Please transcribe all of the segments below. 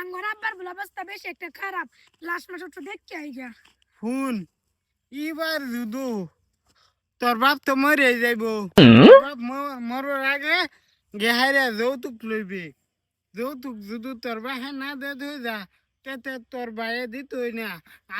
আঙ্গর আব্বার বলে অবস্থা বেশি একটা খারাপ। লাস্ট মাস একটু দেখতে আই গা শুন এবার যদু তোর বাপ তো মরে যাইব। বাপ মরার আগে গেহারে যৌতুক লইবি। যৌতুক যদি তোর বাহে না দে ধুই যা তেতে তোর বাইরে দিতই না।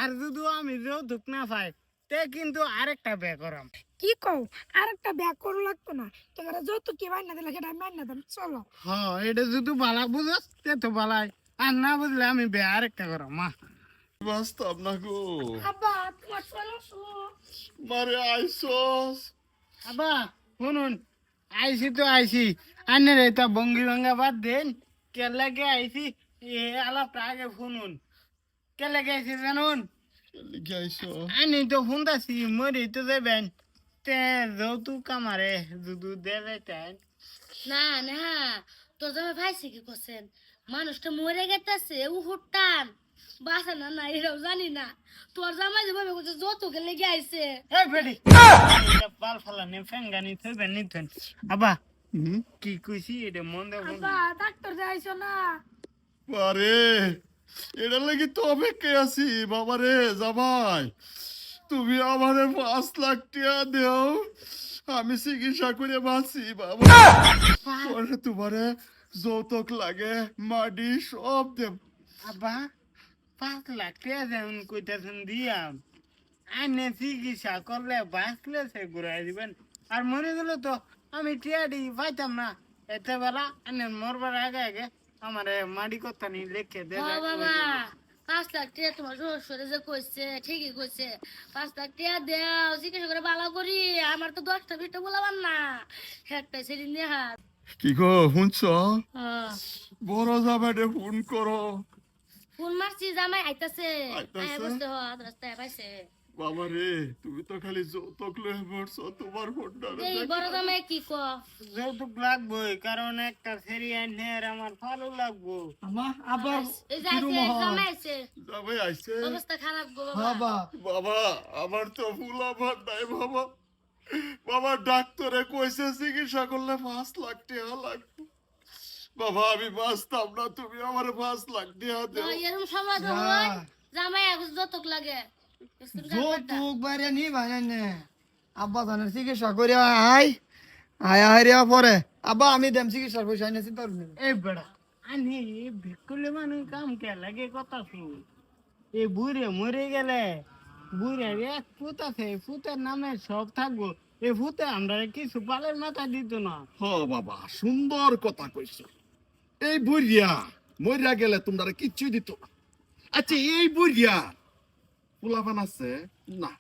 আর যদি আমি যৌতুক না পাই তে কিন্তু আরেকটা বে করাম। কি কও? আর একটা ব্যাগ করো লাগতো না। তোমার যৌতুক কি বাইনা দিলে সেটা আমি বাইনা দিলাম চলো। হ্যাঁ এটা যদি বালা বুঝস তে তো বালাই। আর না বুঝলে আমি বে আরেকটা করাম মা। বাস্তব না গো। আব্বা তোমার চলো মারে আইসস। আবা শুনুন আইসি তো আইসি। আনে রে তা বঙ্গি ভাঙ্গা বাদ দেন। কে লাগে আইসি? এ আলাপটা আগে শুনুন। কে লাগে আইসি জানুন? আনি তো শুনতাছি মরি তো যাবেন তে যৌতুক কামারে দুদু দে যাইতেন না না তোর জামাই ভাইছে কি করছেন? মানুষটা মরে গেতেছে ও হুট্টান বাসা না না এরাও জানি না। তোর জামাই যেভাবে করছে যত গেলে আইছে। এই বেডি পাল ফালা নে ফেঙ্গানি থইবেন নিতেন আবা কি কইছি এটা মন দেব আব্বা ডাক্তার যাইছো না? আরে এটা লাগি তো অপেক্ষায় আছি বাবা রে জামাই। তুমি আমারে পাঁচ লাখ টাকা দেও আমি চিকিৎসা করে বাঁচি বাবা। তোমারে যৌতুক লাগে মাডি সব দেব। আবা পাঁচ লাখ টাকা যেমন কইতেছেন দিয়াম আনে চিকিৎসা করলে বাঁচলে সে ঘুরাই দিবেন। আর মরে গেলে তো আমি টিয়াডি পাইতাম না। এতে বেলা আনে মরবার আগে আগে আমার মাটি কথা নি লিখে দে বাবা পাঁচ লাখ টাকা তোমার শ্বশুরে যে কইছে ঠিকই কইছে। পাঁচ লাখ টাকা দেও চিকিৎসা করে ভালো করি। আমার তো দশটা বিশটা বলাবার না। একটা সেদিন দিয়ে হাত। কি গো শুনছ। বড় জামাইরে ফোন করো। ফোন মারছি জামাই আইতাছে। আইতাছে? আয় বসতে হ রাস্তায় পাইছে। বাবা রে তুমি তো খালি যৌতুক লয়ে মরছো তোমার ফোনটা এই বড় জামাই কি ক? যৌতুক লাগবোই কারণ একটা সেরি আনে আর আমার ভালো লাগবো। এই যে আইছে জামাই আইছে। জামাই আইছে? অবস্থা খারাপ গো বাবা। বাবা আমার তো ফুল আমার নাই বাবা। বাবা ডাক্তারে কইছে চিকিৎসা করলে পাঁচ লাখ টাকা লাগবে। বাবা আমি বাঁচতাম না তুমি আমার পাঁচ লাখ টাকা দেও। এরকম সমাজ হয় জামাই এখন যতক লাগে। যৌতুক বাইরে নি ভাই নে। আব্বা জানের চিকিৎসা করে আই আয় আয় রে পরে। আব্বা আমি দেম চিকিৎসার পয়সা আইনে চিন্তা করুন এই বেড়া আনি ভিকুলে মানুষ কাম কে লাগে কথা শুন। এই বুড়ে মরে গেলে বুড়ে এক ফুত আছে ফুতের নামে সব থাকব। আমরা কিছু পালের মাথা দিত না? হ বাবা সুন্দর কথা কইছো। এই বুড়িয়া মরিয়া গেলে তোমরা কিচ্ছু দিত না। আচ্ছা এই বুড়িয়া পোলাপান আছে? না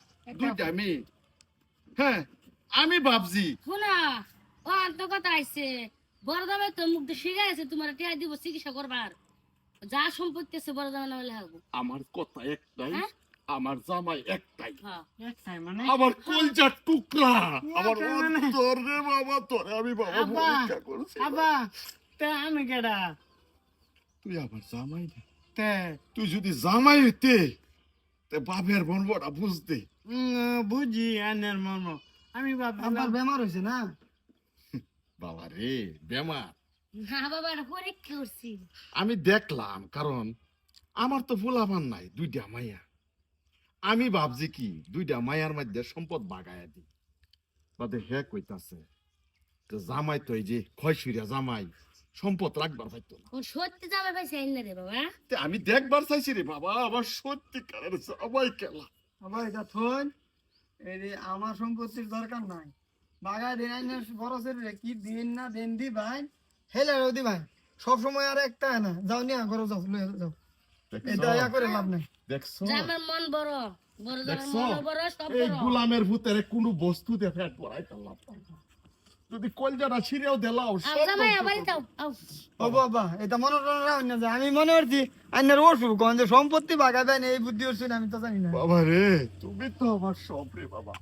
দুইটা মেয়ে হ্যাঁ আমি ভাবছি। শোনা ও আন্ত কথা আইছে। বড় জামাই তো মুখ দিয়ে শিখে আছে তোমার টিয়া দিব চিকিৎসা করবার। যা সম্পত্তি আছে বড় জামাই নামে লেখাবো আমার কথা একটাই হ্যাঁ? আমার জামাই একটাই। হ্যাঁ। একটাই মানে? আমার কলজার টুকরা। আমার মানে? রে বাবা তোরে আমি বাবা পরীক্ষা করছি আব্বা তে আমি কেডা? তুই আমার জামাই না তে? তুই যদি জামাই হইতে তে বাপের বনবটা বুঝতে। বুঝি আনের মর্ম। আমি ভাবছিলাম বেমার হয়েছে না? বাবা রে বেমার। বাবা আমি দেখলাম কারণ আমার তো ফুলাবান নাই দুইটা মাইয়া। আমি ভাবছি কি দুইটা মায়ার মধ্যে সম্পদ বাগায়া দি তাতে হে কইতাছে তো জামাই তো এই যে খয়সুরিয়া জামাই সম্পদ রাখবার পাইতো না। সত্যি জামাই পাইছে আইন রে বাবা? তে আমি দেখবার চাইছি রে বাবা আমার সত্যিকারের জামাই কেলা। আব্বা এটা থন এই যে আমার সম্পত্তির দরকার নাই। বাগায় দিন আইনে বড় ছেলে কি দিন না দিন দি ভাই হেলে দি ভাই সব সময় আর একটা না যাও নিয়া ঘরে যাও লয়ে যাও। গুলামের ভূতের কোনো বস্তু পড়াই পারলাম যদি কলজাটা ছিঁড়েও দিলাও ও বাবা এটা মনে না আমি মনে করছি আইনের অসুখ কোন যে সম্পত্তি বাগা দেয় না এই বুদ্ধি হচ্ছে আমি তো জানি না। বাবা রে তুমি তো আমার সব রে বাবা।